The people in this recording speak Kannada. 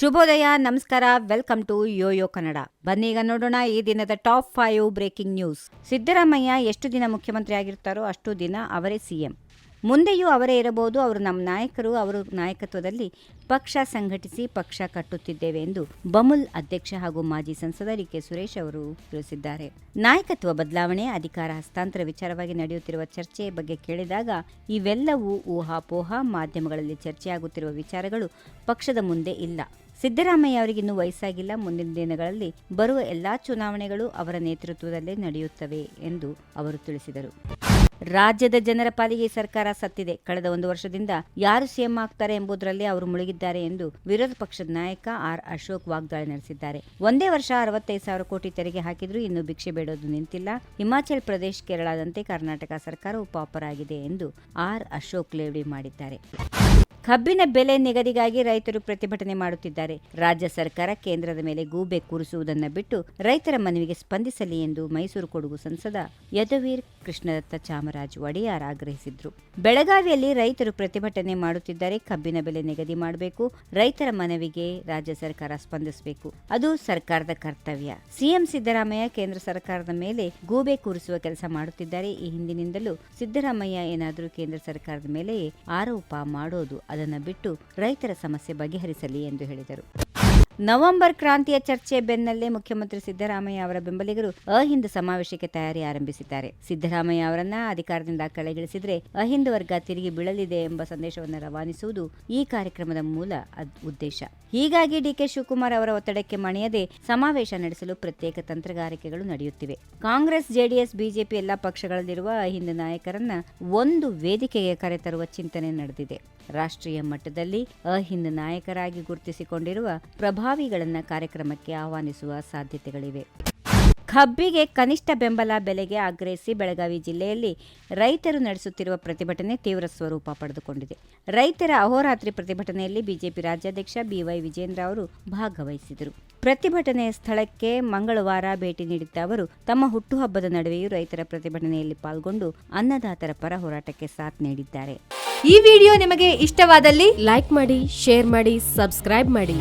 ಶುಭೋದಯ, ನಮಸ್ಕಾರ, ವೆಲ್ಕಮ್ ಟು ಯೋಯೋ ಕನ್ನಡ. ಬನ್ನೀಗ ನೋಡೋಣ ಈ ದಿನದ top five breaking news. Siddaramaiah ಎಷ್ಟು ದಿನ ಮುಖ್ಯಮಂತ್ರಿ ಆಗಿರ್ತಾರೋ ಅಷ್ಟು ದಿನ ಅವರೇ ಸಿಎಂ ಮುಂದೆಯೂ ಅವರೇ ಇರಬಹುದು, ಅವರು ನಮ್ಮ ನಾಯಕರು, ಅವರ ನಾಯಕತ್ವದಲ್ಲಿ ಪಕ್ಷ ಸಂಘಟಿಸಿ ಪಕ್ಷ ಕಟ್ಟುತ್ತಿದ್ದೇವೆ ಎಂದು ಬಮುಲ್ ಅಧ್ಯಕ್ಷ ಹಾಗೂ ಮಾಜಿ ಸಂಸದ ಡಿ ಕೆ ಸುರೇಶ್ ಅವರು ತಿಳಿಸಿದ್ದಾರೆ. ನಾಯಕತ್ವ ಬದಲಾವಣೆ, ಅಧಿಕಾರ ಹಸ್ತಾಂತರ ವಿಚಾರವಾಗಿ ನಡೆಯುತ್ತಿರುವ ಚರ್ಚೆ ಬಗ್ಗೆ ಕೇಳಿದಾಗ ಇವೆಲ್ಲವೂ ಊಹಾಪೋಹ, ಮಾಧ್ಯಮಗಳಲ್ಲಿ ಚರ್ಚೆಯಾಗುತ್ತಿರುವ ವಿಚಾರಗಳು ಪಕ್ಷದ ಮುಂದೆ ಇಲ್ಲ. ಸಿದ್ದರಾಮಯ್ಯ ಅವರಿಗಿನ್ನೂ ವಯಸ್ಸಾಗಿಲ್ಲ, ಮುಂದಿನ ದಿನಗಳಲ್ಲಿ ಬರುವ ಎಲ್ಲಾ ಚುನಾವಣೆಗಳು ಅವರ ನೇತೃತ್ವದಲ್ಲೇ ನಡೆಯುತ್ತವೆ ಎಂದು ಅವರು ತಿಳಿಸಿದರು. ರಾಜ್ಯದ ಜನರ ಪಾಲಿಗೆ ಸರ್ಕಾರ ಸತ್ತಿದೆ. ಕಳೆದ ಒಂದು ವರ್ಷದಿಂದ ಯಾರು ಸಿಎಂ ಆಗ್ತಾರೆ ಎಂಬುದರಲ್ಲಿ ಅವರು ಮುಳುಗಿದ್ದಾರೆ ಎಂದು ವಿರೋಧ ಪಕ್ಷದ ನಾಯಕ ಆರ್ ಅಶೋಕ್ ವಾಗ್ದಾಳಿ ನಡೆಸಿದ್ದಾರೆ. ಒಂದೇ ವರ್ಷ ಅರವತ್ತೈದು ಸಾವಿರ ಕೋಟಿ ತೆರಿಗೆ ಹಾಕಿದ್ರು ಇನ್ನು ಭಿಕ್ಷೆ ಬೇಡೋದು ನಿಂತಿಲ್ಲ. ಹಿಮಾಚಲ ಪ್ರದೇಶ ಕೇರಳದಂತೆ ಕರ್ನಾಟಕ ಸರ್ಕಾರ ಉಪ ಆಗಿದೆ ಎಂದು ಆರ್ ಅಶೋಕ್ ಲೇವಡಿ ಮಾಡಿದ್ದಾರೆ. ಕಬ್ಬಿನ ಬೆಲೆ ನಿಗದಿಗಾಗಿ ರೈತರು ಪ್ರತಿಭಟನೆ ಮಾಡುತ್ತಿದ್ದಾರೆ. ರಾಜ್ಯ ಸರ್ಕಾರ ಕೇಂದ್ರದ ಮೇಲೆ ಗೂಬೆ ಕೂರಿಸುವುದನ್ನು ಬಿಟ್ಟು ರೈತರ ಮನವಿಗೆ ಸ್ಪಂದಿಸಲಿ ಎಂದು ಮೈಸೂರು ಕೊಡಗು ಸಂಸದ ಯದುವೀರ್ ಕೃಷ್ಣದತ್ತ ಚಾಮರಾಜ್ ಒಡೆಯಾರ್ ಆಗ್ರಹಿಸಿದ್ರು. ಬೆಳಗಾವಿಯಲ್ಲಿ ರೈತರು ಪ್ರತಿಭಟನೆ ಮಾಡುತ್ತಿದ್ದಾರೆ ಕಬ್ಬಿನ ಬೆಲೆ ನಿಗದಿ ಮಾಡಬೇಕು, ರೈತರ ಮನವಿಗೆ ರಾಜ್ಯ ಸರ್ಕಾರ ಸ್ಪಂದಿಸಬೇಕು. ಅದು ಸರ್ಕಾರದ ಕರ್ತವ್ಯ. ಸಿಎಂ ಸಿದ್ದರಾಮಯ್ಯ ಕೇಂದ್ರ ಸರ್ಕಾರದ ಮೇಲೆ ಗೂಬೆ ಕೂರಿಸುವ ಕೆಲಸ ಮಾಡುತ್ತಿದ್ದಾರೆ. ಈ ಹಿಂದಿನಿಂದಲೂ ಸಿದ್ದರಾಮಯ್ಯ ಏನಾದರೂ ಕೇಂದ್ರ ಸರ್ಕಾರದ ಮೇಲೆ ಆರೋಪ ಮಾಡೋದು ಅದನ್ನು ಬಿಟ್ಟು ರೈತರ ಸಮಸ್ಯೆ ಬಗೆಹರಿಸಲಿ ಎಂದು ಹೇಳಿದರು. ನವೆಂಬರ್ ಕ್ರಾಂತಿಯ ಚರ್ಚೆ ಬೆನ್ನಲ್ಲೇ ಮುಖ್ಯಮಂತ್ರಿ ಸಿದ್ದರಾಮಯ್ಯ ಅವರ ಬೆಂಬಲಿಗರು ಅಹಿಂದ ಸಮಾವೇಶಕ್ಕೆ ತಯಾರಿ ಆರಂಭಿಸಿದ್ದಾರೆ. ಸಿದ್ದರಾಮಯ್ಯ ಅವರನ್ನ ಅಧಿಕಾರದಿಂದ ಕೆಳಗಿಳಿಸಿದ್ರೆ ಅಹಿಂದ ವರ್ಗ ತಿರುಗಿ ಬೀಳಲಿದೆ ಎಂಬ ಸಂದೇಶವನ್ನು ರವಾನಿಸುವುದು ಈ ಕಾರ್ಯಕ್ರಮದ ಮೂಲ ಉದ್ದೇಶ. ಹೀಗಾಗಿ ಡಿಕೆ ಶಿವಕುಮಾರ್ ಅವರ ಒತ್ತಡಕ್ಕೆ ಮಣಿಯದೆ ಸಮಾವೇಶ ನಡೆಸಲು ಪ್ರತ್ಯೇಕ ತಂತ್ರಗಾರಿಕೆಗಳು ನಡೆಯುತ್ತಿವೆ. ಕಾಂಗ್ರೆಸ್, ಜೆಡಿಎಸ್, ಬಿಜೆಪಿ ಎಲ್ಲಾ ಪಕ್ಷಗಳಲ್ಲಿರುವ ಅಹಿಂದ ನಾಯಕರನ್ನ ಒಂದು ವೇದಿಕೆಗೆ ಕರೆತರುವ ಚಿಂತನೆ ನಡೆದಿದೆ. ರಾಷ್ಟ್ರೀಯ ಮಟ್ಟದಲ್ಲಿ ಅಹಿಂದ ನಾಯಕರಾಗಿ ಗುರುತಿಸಿಕೊಂಡಿರುವ ಪ್ರಭಾವಿಗಳನ್ನ ಕಾರ್ಯಕ್ರಮಕ್ಕೆ ಆಹ್ವಾನಿಸುವ ಸಾಧ್ಯತೆಗಳಿವೆ. ಕಬ್ಬಿಗೆ ಕನಿಷ್ಠ ಬೆಂಬಲ, ಬೆಲೆಗೆ ಆಗ್ರಹಿಸಿ ಬೆಳಗಾವಿ ಜಿಲ್ಲೆಯಲ್ಲಿ ರೈತರು ನಡೆಸುತ್ತಿರುವ ಪ್ರತಿಭಟನೆ ತೀವ್ರ ಸ್ವರೂಪ ಪಡೆದುಕೊಂಡಿದೆ. ರೈತರ ಅಹೋರಾತ್ರಿ ಪ್ರತಿಭಟನೆಯಲ್ಲಿ ಬಿಜೆಪಿ ರಾಜ್ಯಾಧ್ಯಕ್ಷ ಬಿವೈ ವಿಜೇಂದ್ರ ಅವರು ಭಾಗವಹಿಸಿದರು. ಪ್ರತಿಭಟನೆಯ ಸ್ಥಳಕ್ಕೆ ಮಂಗಳವಾರ ಭೇಟಿ ನೀಡಿದ್ದ ಅವರು, ತಮ್ಮ ಹುಟ್ಟುಹಬ್ಬದ ನಡುವೆಯೂ ರೈತರ ಪ್ರತಿಭಟನೆಯಲ್ಲಿ ಪಾಲ್ಗೊಂಡು ಅನ್ನದಾತರ ಪರ ಹೋರಾಟಕ್ಕೆ ಸಾಥ್ ನೀಡಿದ್ದಾರೆ. ಈ ವಿಡಿಯೋ ನಿಮಗೆ ಇಷ್ಟವಾದಲ್ಲಿ ಲೈಕ್ ಮಾಡಿ, ಶೇರ್ ಮಾಡಿ, ಸಬ್ಸ್ಕ್ರೈಬ್ ಮಾಡಿ.